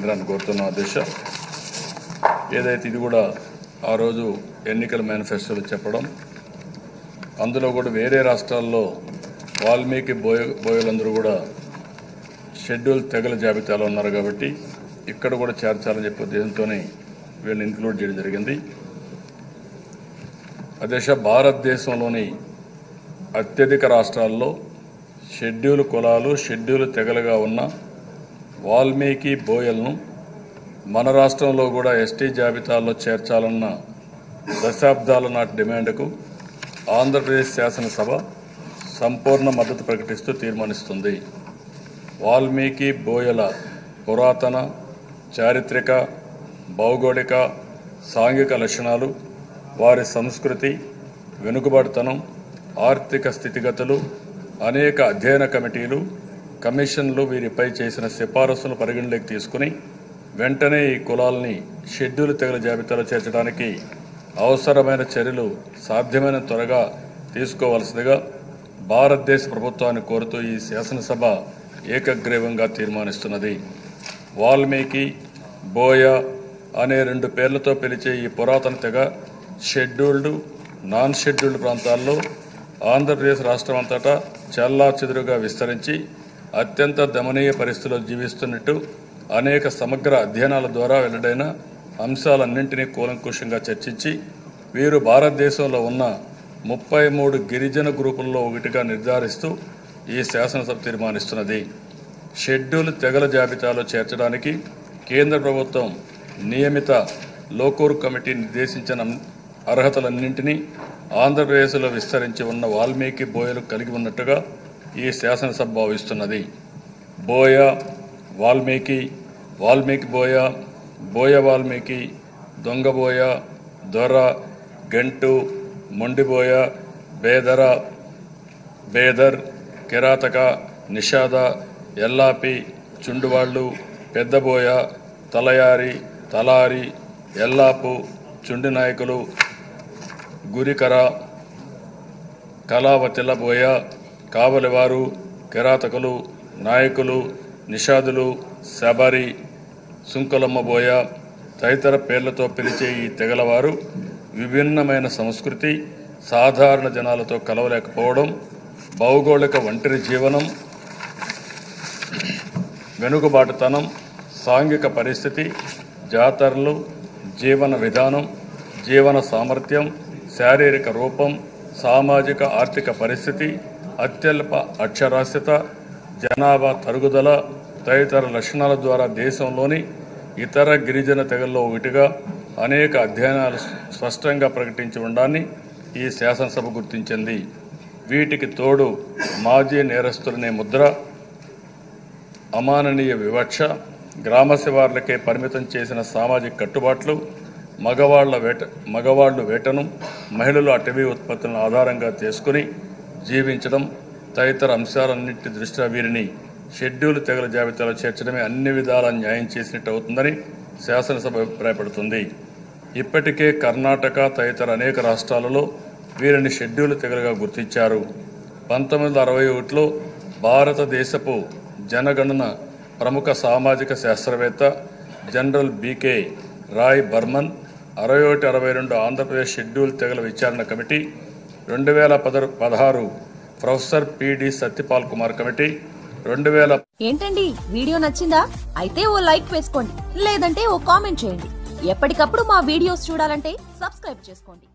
కేంద్రాన్ని కోరుతున్నాం అధ్యక్ష ఏదైతే ఇది కూడా ఆ రోజు ఎన్నికల మేనిఫెస్టోలు చెప్పడం అందులో కూడా వేరే రాష్ట్రాల్లో వాల్మీకి బోయ బోయలందరూ కూడా షెడ్యూల్ తెగల జాబితాలో ఉన్నారు కాబట్టి ఇక్కడ కూడా చేర్చాలని చెప్పే ఉద్దేశంతోనే వీళ్ళని ఇంక్లూడ్ చేయడం జరిగింది. అధ్యక్ష భారతదేశంలోని అత్యధిక రాష్ట్రాల్లో షెడ్యూల్ కులాలు షెడ్యూల్ తెగలుగా ఉన్న వాల్మీకి బోయల్ను మన రాష్ట్రంలో కూడా ఎస్టీ జాబితాలో చేర్చాలన్న దశాబ్దాల నాటి డిమాండ్కు ఆంధ్రప్రదేశ్ శాసనసభ సంపూర్ణ మద్దతు ప్రకటిస్తూ తీర్మానిస్తుంది. వాల్మీకి బోయల పురాతన చారిత్రక భౌగోళిక సాంఘిక లక్షణాలు వారి సంస్కృతి వెనుకబడితనం ఆర్థిక స్థితిగతులు అనేక అధ్యయన కమిటీలు కమిషన్లు వీరిపై చేసిన సిఫారసులను పరిగణలోకి తీసుకుని వెంటనే ఈ కులాలని షెడ్యూల్ తెగల జాబితాలో చేర్చడానికి అవసరమైన చర్యలు సాధ్యమైన త్వరగా తీసుకోవాల్సిందిగా భారతదేశ ప్రభుత్వాన్ని కోరుతూ ఈ శాసనసభ ఏకగ్రీవంగా తీర్మానిస్తున్నది. వాల్మీకి బోయ అనే రెండు పేర్లతో పిలిచే ఈ పురాతన తెగ షెడ్యూల్డ్ నాన్ షెడ్యూల్డ్ ప్రాంతాల్లో ఆంధ్రప్రదేశ్ రాష్ట్రం అంతటా చెల్లా చెదురుగా విస్తరించి అత్యంత దమనీయ పరిస్థితుల్లో జీవిస్తున్నట్టు అనేక సమగ్ర అధ్యయనాల ద్వారా వెల్లడైన అంశాలన్నింటినీ కూలంకుషంగా చర్చించి వీరు భారతదేశంలో ఉన్న ముప్పై మూడు గిరిజన గ్రూపుల్లో ఒకటిగా నిర్ధారిస్తూ ఈ శాసనసభ తీర్మానిస్తున్నది. షెడ్యూల్ తెగల జాబితాలో చేర్చడానికి కేంద్ర ప్రభుత్వం నియమిత లోకూర్ కమిటీ నిర్దేశించిన అర్హతలన్నింటినీ ఆంధ్రప్రదేశ్లో విస్తరించి ఉన్న వాల్మీకి బోయలు కలిగి ఉన్నట్టుగా ఈ శాసనసభ భావిస్తున్నది. బోయ వాల్మీకి వాల్మీకి బోయ బోయ వాల్మీకి దొంగబోయ దొర గంటు మొండిబోయ బేదర బేదర్ కిరాతక నిషాద ఎల్లాపి చుండువాళ్ళు పెద్దబోయ తలయారి తలారి ఎల్లాపు చుండి నాయకులు గురికర కళావతిలబోయ కావలివారు కిరాతకులు నాయకులు నిషాదులు శబరి సుంకులమ్మబోయ తదితర పేర్లతో పిలిచే ఈ తెగలవారు విభిన్నమైన సంస్కృతి సాధారణ జనాలతో కలవలేకపోవడం భౌగోళిక ఒంటరి జీవనం వెనుకబాటుతనం సాంఘిక పరిస్థితి జాతరలు జీవన విధానం జీవన సామర్థ్యం శారీరక రూపం సామాజిక ఆర్థిక పరిస్థితి అత్యల్ప అక్షరాస్యత జనాభా తరుగుదల తదితర లక్షణాల ద్వారా దేశంలోని ఇతర గిరిజన తెగల్లో ఒకటిగా అనేక అధ్యయనాలు స్పష్టంగా ప్రకటించి ఉండాన్ని ఈ శాసనసభ గుర్తించింది. వీటికి తోడు మాజీ నేరస్తులనే ముద్ర అమాననీయ వివక్ష గ్రామ శివార్లకే పరిమితం చేసిన సామాజిక కట్టుబాట్లు మగవాళ్ళ వేట మగవాళ్ళు వేటను మహిళలు అటవీ ఉత్పత్తులను ఆధారంగా చేసుకుని జీవించడం తదితర అంశాలన్నింటి దృష్ట్యా వీరిని షెడ్యూల్ తెగల జాబితాలో చేర్చడమే అన్ని విధాల న్యాయం చేసినట్టు అవుతుందని శాసనసభ అభిప్రాయపడుతుంది. ఇప్పటికే కర్ణాటక తదితర అనేక రాష్ట్రాలలో వీరిని షెడ్యూల్ తెగలుగా గుర్తించారు. పంతొమ్మిది వందల అరవై ఒకటిలో భారతదేశపు జనగణన ప్రముఖ సామాజిక శాస్త్రవేత్త జనరల్ బీకే రాయ్ బర్మన్ అరవై ఒకటి అరవై రెండు ఆంధ్రప్రదేశ్ షెడ్యూల్ తెగల విచారణ కమిటీ రెండు వేల పద పదహారు professor P D Satyapal Kumar committee రెండు వేల ఏంటండి వీడియో నచ్చిందా? అయితే ఓ లైక్ వేసుకోండి లేదంటే ఓ కామెంట్ చేయండి. ఎప్పటికప్పుడు మా వీడియోస్ చూడాలంటే సబ్స్క్రైబ్ చేసుకోండి.